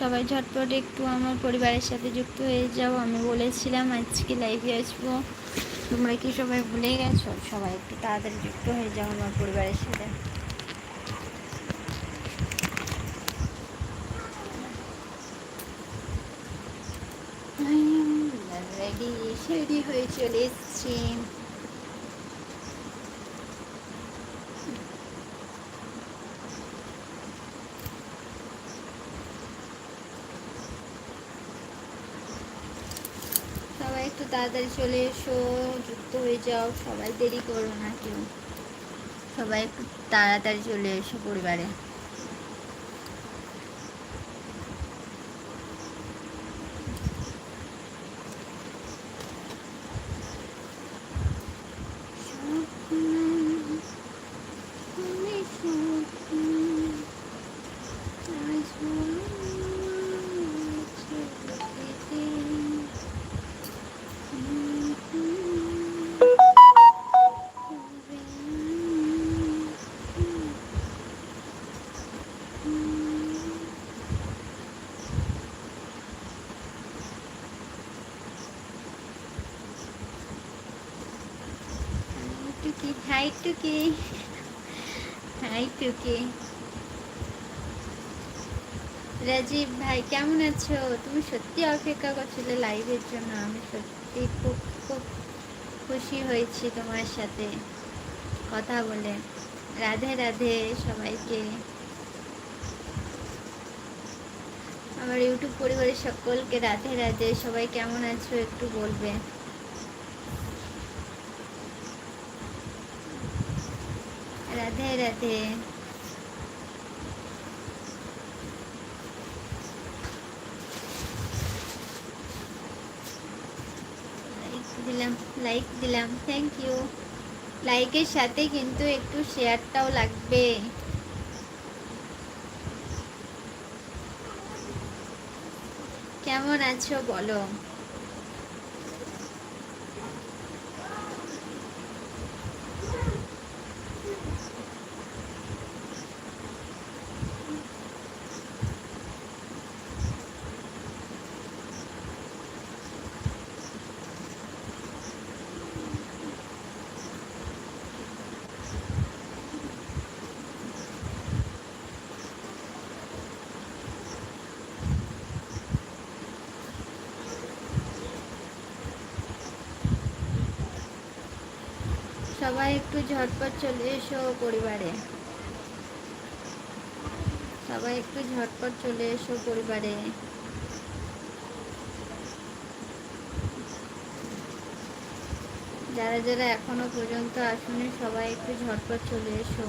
সবাই ঝটপট একটু আমার পরিবারের সাথে যুক্ত হয়ে যাও। আমি বলেছিলাম আজকে লাইভে আসব। তোমরা কি সবাই ভুলে গেছো? সবাই একটু তাড়াতাড়ি যুক্ত হয়ে যাও আমার পরিবারের সাথে। রেডি হয়ে চলে এসছি সবাই একটু তাড়াতাড়ি চলে এসো, যুক্ত হয়ে যাও, সবাই দেরি করো না কেউ। সবাই একটু তাড়াতাড়ি চলে এসো পরিবারে টুকি হাই টুকি হাই টুকি রাজীব ভাই কেমন আছো? তুমি সত্যি অপেক্ষা করছিলে লাইভের জন্য। আমি সত্যি খুব খুব খুশি হয়েছি তোমার সাথে কথা বলে। রাধে রাধে সবাইকে। আমার ইউটিউব পরিবারের সকলকে রাধে রাধে সবাই কেমন আছো একটু বলবে। রাধে রাধে দিলাম লাইক দিলাম থ্যাংক ইউ লাইকের সাথে কিন্তু একটু শেয়ারটাও লাগবে। কেমন আছো বলো? সবাই একটু ঝটপট চলে এসো পরিবারে। সবাই একটু ঝটপট চলে এসো পরিবারে। যারা যারা এখনও পর্যন্ত আসুনি, সবাই একটু ঝটপট চলে এসো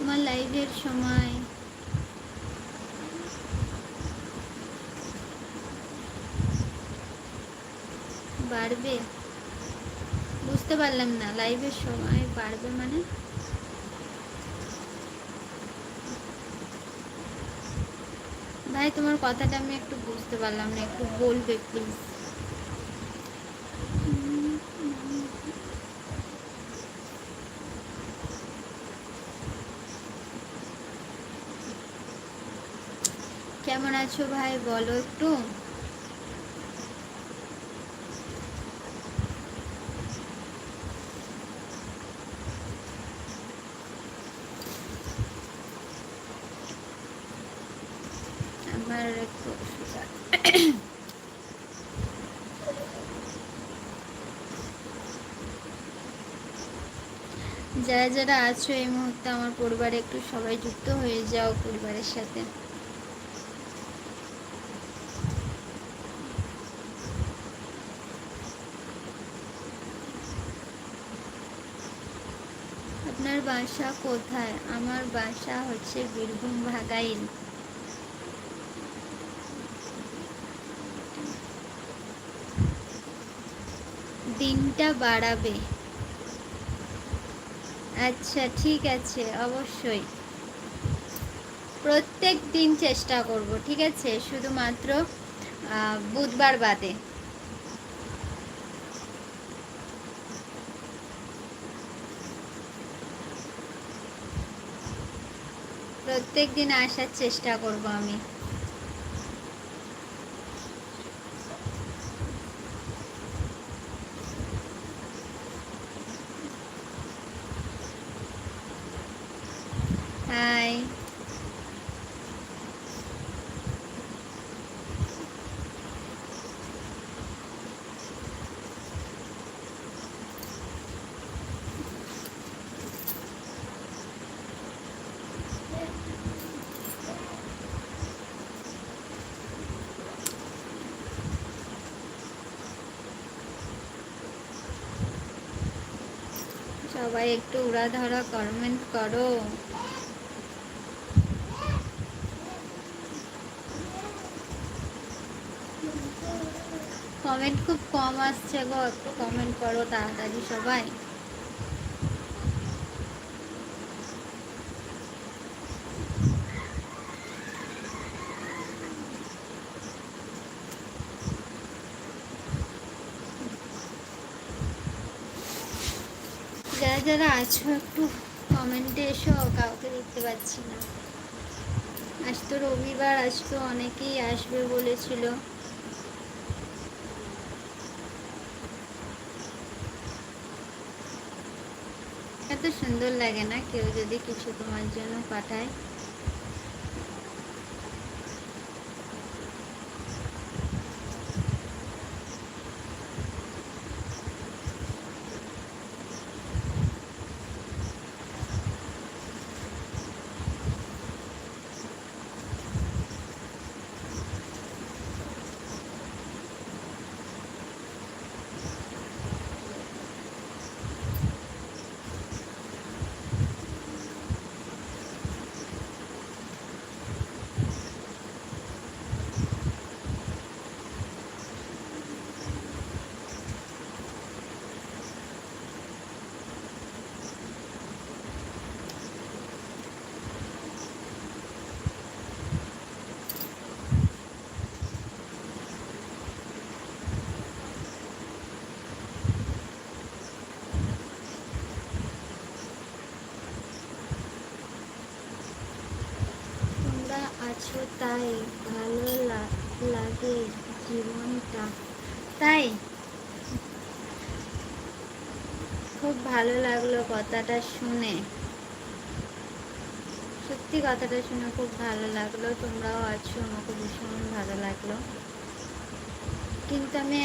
তোমার লাইভের সময়। বাড়বে? বুঝতে পারলাম না লাইভের সময় বাড়বে মানে? ভাই, তোমার কথাটা আমি একটু বুঝতে পারলাম না, একটু বলবে প্লিজ কেমন আছো ভাই, বলো একটু। আমার একটু যারা যারা আছো এই মুহূর্তে আমার পরিবারে একটু সবাই যুক্ত হয়ে যাও পরিবারের সাথে। বাসা কোথায়? আমার বাসা হচ্ছে বীরভূম ভাগাইল। দিনটা বাড়াবে। আচ্ছা ঠিক আছে, অবশ্যই। প্রত্যেক দিন চেষ্টা করব, ঠিক আছে? শুধুমাত্র বুধবার বাদে। প্রত্যেক দিন আসার চেষ্টা করব আমি হাই সবাই একটু উড়া ধরা কমেন্ট করো। কমেন্ট খুব কম আসছে গো একটু কমেন্ট করো তাড়াতাড়ি সবাই। যারা যারা আছো একটু কমেন্টে এসো, কাউকে দেখতে পাচ্ছি না। আজ তো রবিবার আজ তো অনেকেই আসবে বলেছিল। এত সুন্দর লাগে না কেউ যদি কিছু তোমার জন্য পাঠায় তোমরা আছো তাই ভালো লাগে জীবনটা। তাই? খুব ভালো লাগল কথাটা শুনে। সত্যি কথাটা শুনে খুব ভালো লাগল। তোমরাও আছো, আমাকে ভীষণ ভালো লাগল। কিন্তু আমি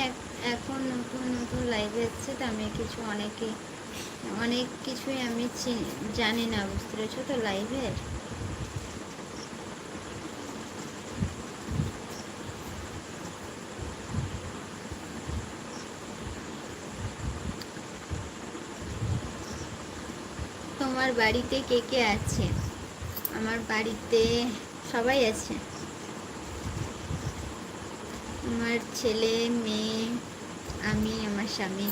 এখন নতুন নতুন লাইভে এসেছি, তো আমি কিছু অনেকে, অনেক কিছুই আমি জানি না, বুঝতে পেরেছ? তো লাইভের তোমার বাড়িতে কে কে আছে? আমার বাড়িতে সবাই আছে। আমার ছেলে, মেয়ে, আমি, আমার স্বামী।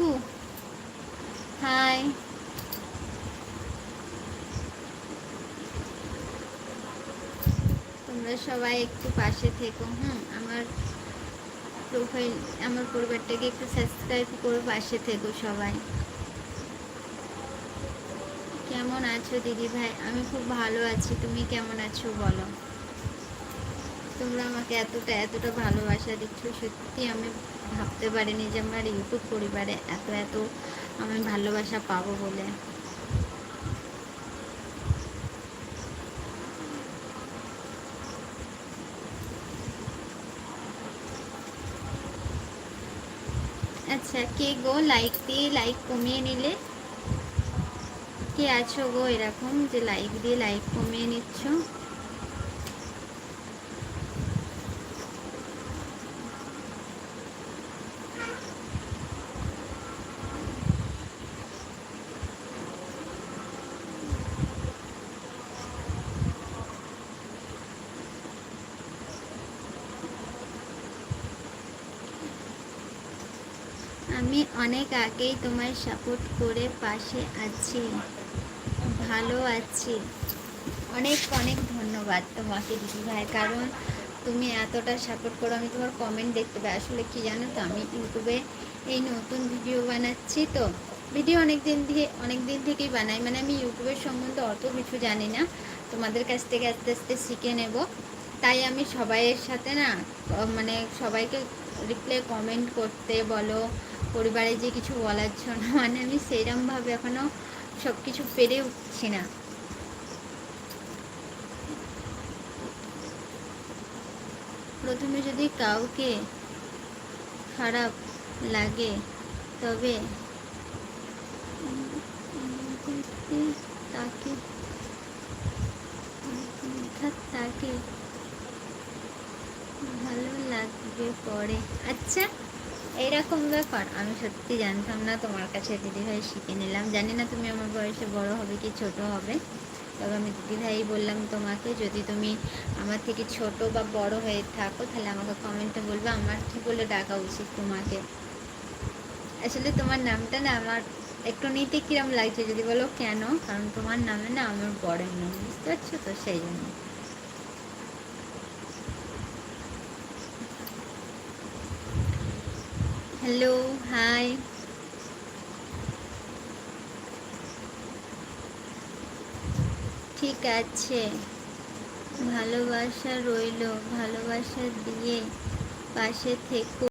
টিঙ্কু হাই তোমরা সবাই একটু পাশে থেকো, হুম? আমার প্রোফাইল আমার পরিবারটাকে একটু সাবস্ক্রাইব করে পাশে থেকো সবাই। কেমন আছো দিদি ভাই আমি খুব ভালো আছি, তুমি কেমন আছো বলো? তোমরা আমাকে এতটা এতটা ভালোবাসা দিচ্ছ, সত্যি আমি ভাবতে পারিনি যে আমার ইউটিউব পরিবারে এত এত আমি ভালোবাসা পাবো বলে। আচ্ছা কে গো? লাইক দিয়ে লাইক কমিয়ে নিলে? কে আছো গো এরকম যে লাইক দিয়ে লাইক কমিয়ে নিচ্ছ? আমি অনেক আগেই তোমায় সাপোর্ট করে পাশে আছি। ভালো আছি। অনেক অনেক ধন্যবাদ তোমাকে, দিদি ভাই। কারণ তুমি এতটা সাপোর্ট করো, আমি তোমার কমেন্ট দেখতে পাই। আসলে কি জানো তো, আমি ইউটিউবে এই নতুন ভিডিও বানাচ্ছি তো। ভিডিও অনেক দিন থেকে অনেক দিন থেকেই বানাই। মানে আমি ইউটিউবের সম্বন্ধে অত কিছু জানি না। তোমাদের কাছ থেকে আস্তে আস্তে শিখে নেব। তাই আমি সবাইয়ের সাথে না মানে সবাইকে রিপ্লাই কমেন্ট করতে বলো। পরিবারে যে কিছু বলার জন্য মানে আমি সেইরমভাবে এখনও সব কিছু পেরে উঠছি না। প্রথমে যদি কাউকে খারাপ লাগে, তবে তাকে তাকে ভালো লাগবে পরে। আচ্ছা এইরকম ব্যাপার। আমি সত্যি জানতাম না তোমার কাছে দিদিভাই শিখে নিলাম। জানি না তুমি আমার বয়সে বড় হবে কি ছোট হবে। তবে আমি দিদিভাই বললাম তোমাকে, যদি তুমি আমার থেকে ছোট বা বড় হয়ে থাকো, তাহলে আমাকে কমেন্টে বলবে। আমার কি বলে ডাকা উচিত তোমাকে? আসলে তোমার নামটা না আমার একটু নিতে কিরম লাগছে, যদি বলো কেন? কারণ তোমার নামে না আমার বড়ের নাম, বুঝতে পারছ তো? সেই জন্য। Hello hi. ঠিক আছে। ভালোবাসা রইল ভালোবাসা দিয়ে পাশে থেকো।